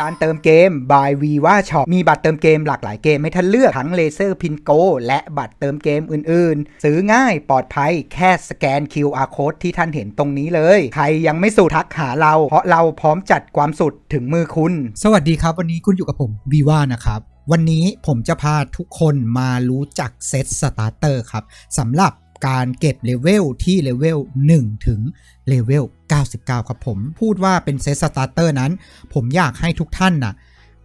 การเติมเกม by Viva Shop มีบัตรเติมเกมหลากหลายเกมให้ท่านเลือก ทั้งเลเซอร์พินโกและบัตรเติมเกมอื่นๆ ซื้อง่ายปลอดภัยแค่สแกน QR code ที่ท่านเห็นตรงนี้เลย ใครยังไม่สุดทักหาเรา เพราะเราพร้อมจัดความสุดถึงมือคุณ สวัสดีครับวันนี้คุณอยู่กับผมวีว่านะครับวันนี้ผมจะพาทุกคนมารู้จักเซตสตาร์เตอร์ครับสำหรับ การเก็บเลเวลที่เลเวล1ถึงเลเวล99 ครับผม พูดว่าเป็นเซตสตาร์เตอร์นั้น ผมอยากให้ทุกท่านน่ะ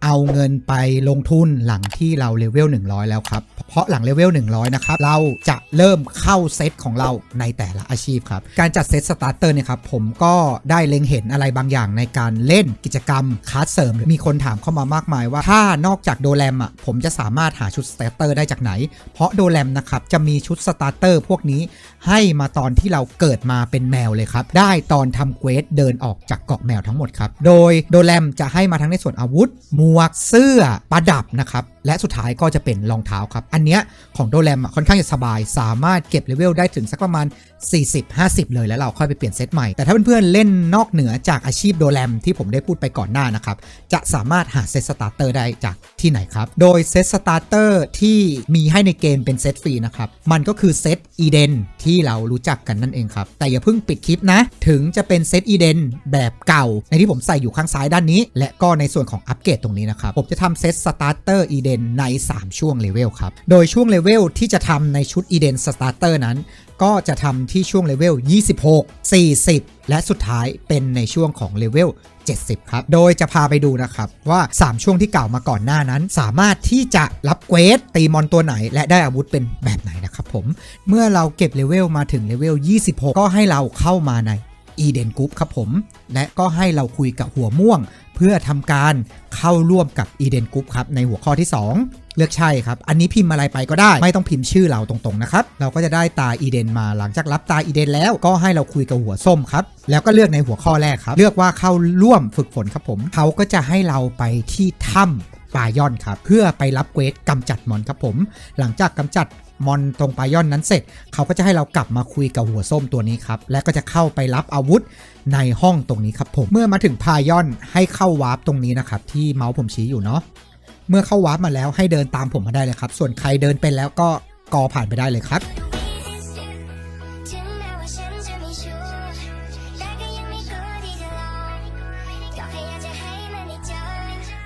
เอาเงินไปลงทุนหลังที่เราเลเวล100 แล้วครับ เพราะหลังเลเวล100 นะครับ เราจะเริ่มเข้าเซตของเราในแต่ละอาชีพครับ การจัดเซตสตาร์เตอร์เนี่ยครับ ผมก็ได้เล็งเห็นอะไรบางอย่างในการเล่นกิจกรรมคลาสเสริม มีคนถามเข้ามามากมายว่า ถ้านอกจากโดแรมอะผมจะสามารถหาชุดสตาร์เตอร์ได้จากไหน เพราะโดแรมนะครับจะมีชุดสตาร์เตอร์พวกนี้ให้มาตอนที่เราเกิดมาเป็นแมวเลยครับได้ตอนทำเควสเดินออกจากเกาะแมวทั้งหมดครับโดยโดแรมจะให้มาทั้งในส่วนอาวุธหมวกเสื้อประดับนะครับ และสุดท้ายก็จะเป็นรองเท้าครับ อันเนี้ยของโดแรมค่อนข้างจะสบาย สามารถเก็บเลเวลได้ถึงสักประมาณ 40-50 เลยแล้วเราค่อยไปเปลี่ยนเซตใหม่ แต่ถ้าเพื่อนๆเล่นนอกเหนือจากอาชีพโดแรมที่ผมได้พูดไปก่อนหน้านะครับ จะสามารถหาเซตสตาร์เตอร์ได้จากที่ไหนครับ โดยเซตสตาร์เตอร์ที่มีให้ในเกมเป็นเซตฟรีนะครับ มันก็คือเซตอีเดนที่เรารู้จักกันนั่นเองครับ แต่อย่าเพิ่งปิดคลิปนะ ถึงจะเป็นเซตอีเดนแบบเก่า ในที่ผมใส่อยู่ข้างซ้ายด้านนี้ และก็ในส่วนของอัปเกรดตรงนี้นะครับ ผมจะทำเซตสตาร์เตอร์อีเดนใน 3 ช่วงเลเวลครับ โดยช่วงเลเวลที่จะทำในชุดอีเดนสตาร์เตอร์นั้น ก็จะทำที่ช่วงเลเวล 26 40 และสุดท้ายเป็นในช่วงของเลเวล 70 ครับ โดยจะพาไปดูนะครับว่า 3 ช่วงที่กล่าวมาก่อนหน้านั้น สามารถที่จะรับเควสตีมอนตัวไหน และได้อาวุธเป็นแบบไหนนะครับผม เมื่อเราเก็บเลเวลมาถึงเลเวล 26 ก็ให้เราเข้ามาใน อีเดนกรุ๊ปครับผม และก็ให้เราคุยกับหัวม่วง เพื่อทำการเข้าร่วมกับอีเดนกรุ๊ปครับในหัวข้อที่ 2เลือกใช่ครับ อันนี้พิมพ์อะไรไปก็ได้ ไม่ต้องพิมพ์ชื่อเราตรงๆนะครับ เราก็จะได้ตาอีเดนมา หลังจากรับตาอีเดนแล้วก็ให้เราคุยกับหัวส้มครับ แล้วก็เลือกในหัวข้อแรกครับ เลือกว่าเข้าร่วมฝึกฝนครับผม เขาก็จะให้เราไปที่ถ้ำปายอนครับ เพื่อไปรับเควสกำจัดมอนครับผม หลังจากกำจัด มอนตรงปายอนนั้นเสร็จ เขาก็จะให้เรากลับมาคุยกับหัวส้มตัวนี้ครับ และก็จะเข้าไปรับอาวุธในห้องตรงนี้ครับผม เมื่อมาถึงพายอนให้เข้าวาร์ปตรงนี้นะครับ ที่เมาส์ผมชี้อยู่เนาะ เมื่อเข้าวาร์ปมาแล้วให้เดินตามผมมาได้เลยครับ ส่วนใครเดินเป็นแล้วก็กอผ่านไปได้เลยครับ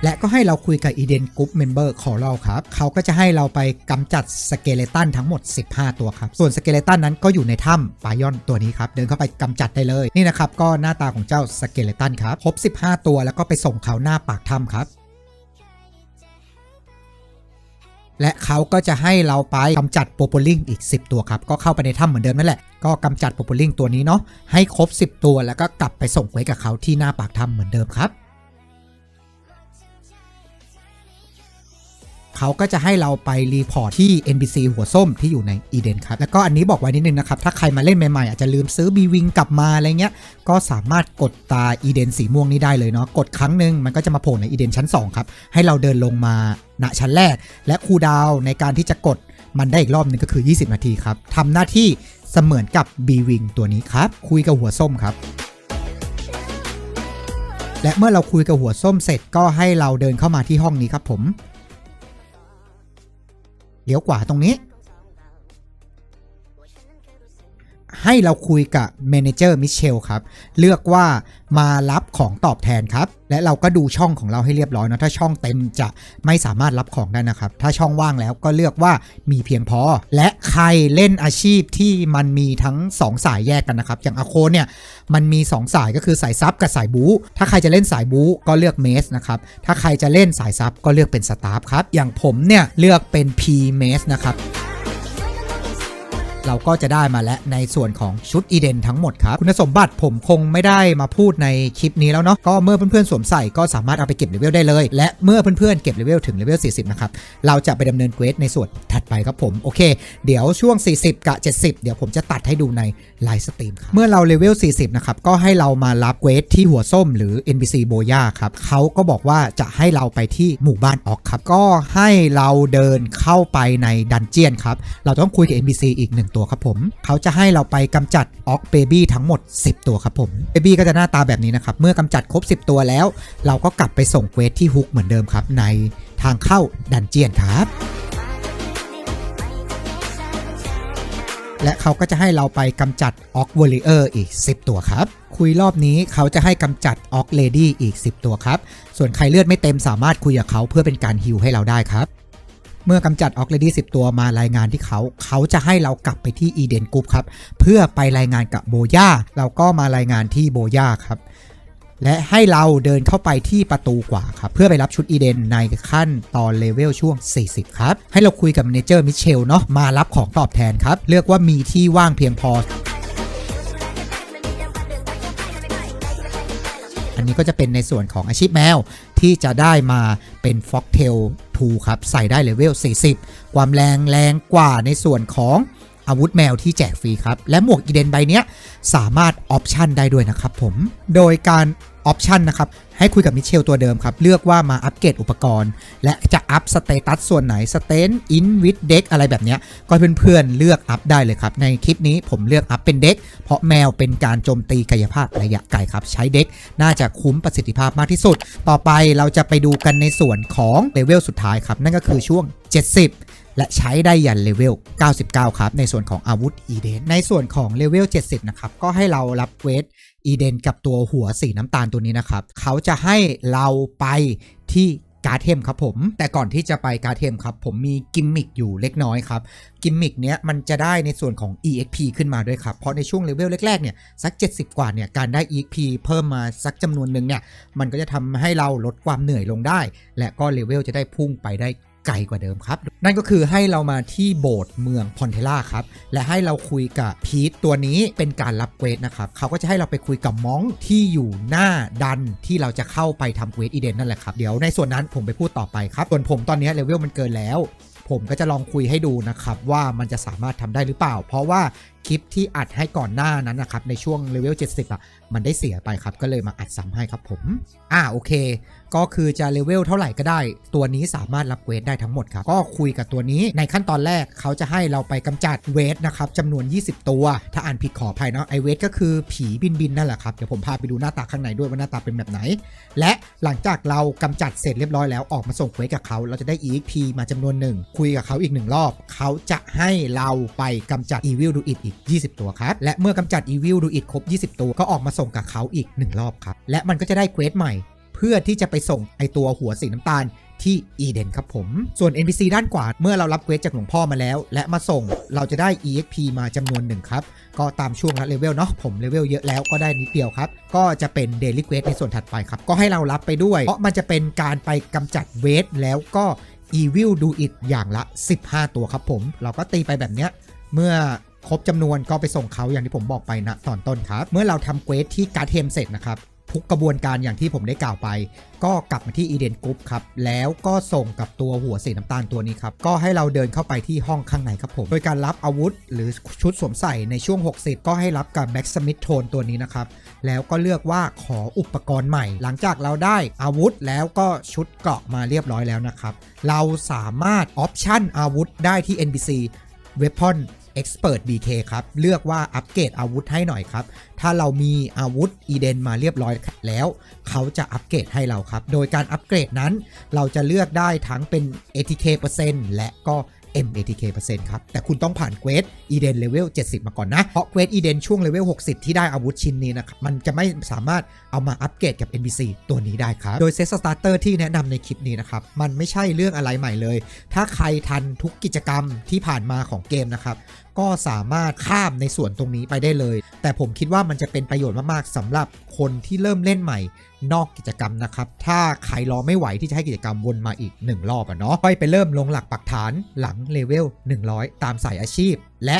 และก็ให้เราคุยกับอีเดนกรุ๊ปเมมเบอร์ของเราครับ เขาก็จะให้เราไปกำจัดสเกเลตันทั้งหมด 15 ตัวครับ ส่วนสเกเลตันนั้นก็อยู่ในถ้ำปายอนตัวนี้ครับ เดินเข้าไปกำจัดได้เลย นี่นะครับ ก็หน้าตาของเจ้าสเกเลตันครับครบ 15 ตัวแล้วก็ไปส่งเขาหน้าปากถ้ำครับ และเขาก็จะให้เราไปกำจัดโปโปลิงอีก 10 ตัวครับ ก็เข้าไปในถ้ำเหมือนเดิมนั่นแหละ ก็กำจัดโปโปลิงตัวนี้เนาะ ให้ครบ 10 ตัวแล้วก็กลับไปส่งไว้กับเขาที่หน้าปากถ้ำเหมือนเดิมครับ เขาก็จะให้เราไปรีพอร์ตที่ NPC หัวส้มที่อยู่ในอีเดนครับ แล้วก็อันนี้บอกไว้นิดนึงนะครับ ถ้าใครมาเล่นใหม่ๆ อาจจะลืมซื้อบีวิงกลับมาอะไรเงี้ย ก็สามารถกดตาอีเดนสีม่วงนี้ได้เลยเนาะ กดครั้งหนึ่งมันก็จะมาโผล่ในอีเดนชั้น 2 ครับ ให้เราเดินลงมาณชั้นแรก และคูดาวในการที่จะกดมันได้อีกรอบนึงก็คือ 20 นาทีครับทำหน้าที่เสมือนกับบีวิงตัวนี้ครับ คุยกับหัวส้มครับและเมื่อเราคุยกับหัวส้มเสร็จก็ให้เราเดินเข้ามาที่ห้องนี้ครับผม เลี้ยวขวาตรงนี้ ให้เราคุยกับเมนเจอร์มิเชลครับ เลือกว่ามารับของตอบแทนครับ และเราก็ดูช่องของเราให้เรียบร้อยนะถ้าช่องเต็มจะไม่สามารถรับของได้นะครับ ถ้าช่องว่างแล้วก็เลือกว่ามีเพียงพอ และใครเล่นอาชีพที่มันมีทั้ง 2 สายแยกกันนะครับ อย่างอาโคเนี่ยมันมี 2 สายก็คือสายซับกับสายบู๊ถ้าใครจะเล่นสายบู๊ก็เลือกเมสนะครับถ้าใครจะเล่นสายซับก็เลือกเป็นสตาฟครับอย่างผมเนี่ยเลือกเป็น P เมสนะครับ เราก็จะได้มาแล้วในส่วนของชุดอีเดนทั้งหมดครับ คุณสมบัติผมคงไม่ได้มาพูดในคลิปนี้แล้วเนาะก็เมื่อเพื่อนๆสวมใส่ก็สามารถเอาไปเก็บเลเวลได้เลย และเมื่อเพื่อนๆเก็บเลเวลถึงเลเวล40 นะครับ เราจะไปดำเนินเควสในส่วนถัดไปครับผมโอเค เดี๋ยวช่วง 40 กับ 70 เดี๋ยวผมจะตัดให้ดูในไลฟ์สตรีมครับเมื่อเราเลเวล40 นะครับก็ให้เรามารับเควสที่หัวส้มหรือ NPC โบย่าครับเขาก็บอกว่าจะให้เราไปที่หมู่บ้านออกครับก็ให้เราเดินเข้าไปในดันเจียนครับเราต้องคุยกับ NPC อีกหนึ่งตัวครับผม เขาจะให้เราไปกำจัดออกเบบี้ทั้งหมด 10 ตัวครับผมเบบี้ก็จะหน้าตาแบบนี้นะครับ เมื่อกำจัดครบ 10 ตัวแล้ว เราก็กลับไปส่งเควสที่ฮุกเหมือนเดิมครับ ในทางเข้าดันเจียนครับและเขาก็จะให้เราไปกำจัดออกวอลเลอร์อีก 10 ตัวครับ คุยรอบนี้เขาจะให้กำจัดออกเลดี้อีก 10 ตัวครับ ส่วนใครเลือดไม่เต็มสามารถคุยกับเขาเพื่อเป็นการฮิวให้เราได้ครับ เมื่อกำจัดออกเลดี้10ตัวมารายงานที่เขาเขาจะให้เรากลับไปที่อีเดนกรุ๊ปครับเพื่อไปรายงานกับโบย่าเราก็มารายงานที่โบย่าครับและให้เราเดินเข้าไปที่ประตูขวาครับ เพื่อไปรับชุดอีเดนในขั้นตอนเลเวลช่วง 40 ครับ ให้เราคุยกับเนเจอร์มิเชลเนาะมารับของตอบแทนครับ เลือกว่ามีที่ว่างเพียงพอ อันนี้ก็จะเป็นในส่วนของอาชีพแมวที่จะได้มาเป็น Fox Tail 2ครับ ใส่ได้เลเวล 40 ความแรงแรงกว่าในส่วนของอาวุธแมวที่แจกฟรีครับ และหมวกอีเดนใบนี้สามารถออปชันได้ด้วยนะครับผม โดยการ ออปชันนะครับ ให้คุยกับมิเชลตัวเดิมครับ เลือกว่ามาอัปเกรดอุปกรณ์ และจะอัพสเตตัสส่วนไหนสเตนอินวิดเด็กอะไรแบบนี้ก็เพื่อนๆเลือกอัพได้เลยครับ ในคลิปนี้ผมเลือกอัพเป็นเด็กเพราะแมวเป็นการโจมตีกายภาพระยะไกลครับ ใช้เด็กน่าจะคุ้มประสิทธิภาพมากที่สุด ต่อไปเราจะไปดูกันในส่วนของเลเวลสุดท้ายครับ นั่นก็คือช่วง 70 และใช้ได้ยันเลเวล 99 ครับ ในส่วนของอาวุธอีเดน ในส่วนของเลเวล 70 นะครับ ก็ให้เรารับเวทอีเดนกับตัวหัวสีน้ำตาลตัวนี้นะครับ เขาจะให้เราไปที่การ์เทมครับผม แต่ก่อนที่จะไปการ์เทมครับ ผมมีกิมมิคอยู่เล็กน้อยครับ กิมมิคเนี้ยมันจะได้ในส่วนของ EXP ขึ้นมาด้วยครับ เพราะในช่วงเลเวลแรกๆเนี่ยสัก 70 กว่าเนี่ยการได้ EXP เพิ่มมาสักจำนวนหนึ่งเนี่ยมันก็จะทำให้เราลดความเหนื่อยลงได้ และก็เลเวลจะได้พุ่งไปได้ ไกลกว่าเดิมครับ นั่นก็คือให้เรามาที่โบสถ์เมืองพอนเทล่าครับ และให้เราคุยกับพีทตัวนี้เป็นการรับเควสนะครับ เขาก็จะให้เราไปคุยกับม้องที่อยู่หน้าดันที่เราจะเข้าไปทำเควสอีเดนนั่นแหละครับ เดี๋ยวในส่วนนั้นผมไปพูดต่อไปครับ ส่วนผมตอนนี้เลเวลมันเกินแล้วผมก็จะลองคุยให้ดูนะครับ ว่ามันจะสามารถทำได้หรือเปล่า เพราะว่า คลิปที่อัดให้ก่อนหน้านั้นนะครับ ในช่วงเลเวล 70 อะ มันได้เสียไปครับ ก็เลยมาอัดซ้ำให้ครับผม อ่าโอเค ก็คือจะเลเวลเท่าไหร่ก็ได้ ตัวนี้สามารถรับเวทได้ทั้งหมดครับ ก็คุยกับตัวนี้ในขั้นตอนแรกเขาจะให้เราไปกำจัดเวทนะครับจำนวน 20 ตัว ถ้าอ่านผิดขออภัยเนาะไอเวทก็คือผีบินบินนั่นแหละครับเดี๋ยวผมพาไปดูหน้าตาข้างในด้วยว่าหน้าตาเป็นแบบไหน และหลังจากเรากำจัดเสร็จเรียบร้อยแล้วออกมาส่งเวสกับเขาเราจะได้ EXP มาจำนวนหนึ่งคุยกับเขาอีกหนึ่งรอบเขาจะให้เราไปกำจัด Evil Do It อีก20 ตัวครับ และเมื่อกำจัด Evil Do It ครบ 20 ตัวก็ออกมาส่งกับเขาอีก 1 รอบครับ และมันก็จะได้เควสใหม่ เพื่อที่จะไปส่งไอตัวหัวสีน้ำตาลที่อีเดนครับผม ส่วน NPC ด้านขวาเมื่อเรารับเควสจากหลวงพ่อมาแล้ว และมาส่งเราจะได้ EXP มาจำนวนหนึ่งครับ ก็ตามช่วงละเลเวลเนาะผมเลเวลเยอะแล้วก็ได้นิดเดียวครับ ก็จะเป็น Daily Quest ในส่วนถัดไปครับ ก็ให้เรารับไปด้วย เพราะมันจะเป็นการไปกำจัดเวทแล้วก็ Evil Do It อย่างละ 15 ตัวครับผม เราก็ตีไปแบบเนี้ยเมื่อ ครบจำนวนก็ไปส่งเขาอย่างที่ผมบอกไปนะตอนต้นครับ เมื่อเราทำเควสที่การ์เทมเสร็จนะครับทุกกระบวนการอย่างที่ผมได้กล่าวไป ก็กลับมาที่อีเดนกรุ๊ปครับ แล้วก็ส่งกับตัวหัวสีน้ำตาลตัวนี้ครับ ก็ให้เราเดินเข้าไปที่ห้องข้างในครับผม โดยการรับอาวุธหรือชุดสวมใส่ในช่วง 60 ก็ให้รับกับแบ็กสมิธโทนตัวนี้นะครับ แล้วก็เลือกว่าขออุปกรณ์ใหม่ หลังจากเราได้อาวุธแล้วก็ชุดเกราะมาเรียบร้อยแล้วนะครับ เราสามารถออปชั่นอาวุธได้ที่ NPC Weapon Expert BK ครับ เลือกว่าอัปเกรดอาวุธให้หน่อยครับ ถ้าเรามีอาวุธอีเดนมาเรียบร้อยแล้ว เขาจะอัปเกรดให้เราครับ โดยการอัปเกรดนั้น เราจะเลือกได้ทั้งเป็น ATK เปอร์เซ็นต์และก็ MATK เปอร์เซ็นต์ครับ แต่คุณต้องผ่านเควสอีเดนเลเวล70 มาก่อนนะ เพราะเควสอีเดนช่วงเลเวล60 ที่ได้อาวุธชิ้นนี้นะครับ มันจะไม่สามารถเอามาอัปเกรดกับ NPC ตัวนี้ได้ครับ โดยเซตสตาร์เตอร์ที่แนะนำในคลิปนี้นะครับ มันไม่ใช่เรื่องอะไรใหม่เลย ถ้าใครทันทุกกิจกรรมที่ผ่านมาของเกมนะครับก็สามารถข้ามในส่วนตรงนี้ไปได้เลย แต่ผมคิดว่ามันจะเป็นประโยชน์มากๆสำหรับคนที่เริ่มเล่นใหม่ นอกกิจกรรมนะครับ ถ้าใครรอไม่ไหวที่จะให้กิจกรรมวนมาอีก 1 รอบอะเนาะค่อยไปเริ่มลงหลักปักฐานหลังเลเวล100 ตามสายอาชีพ และ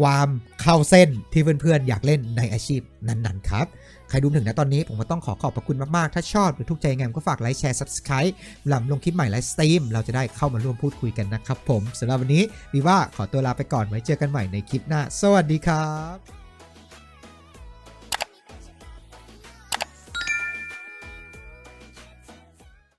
ความเข้าเส้นที่เพื่อนๆอยากเล่นในอาชีพนั้นๆครับ ใครดูถึงนะตอนนี้ผมก็ต้องขอขอบพระคุณมาก ๆ ถ้าชอบหรือทุกใจไงก็ฝากไลค์แชร์ Subscribe หลังลงคลิปใหม่ไลฟ์สตรีมเราจะได้เข้ามาร่วมพูดคุยกันนะครับผมสำหรับวันนี้วีว่าขอตัวลาไปก่อนไว้เจอกันใหม่ในคลิปหน้า สวัสดีครับ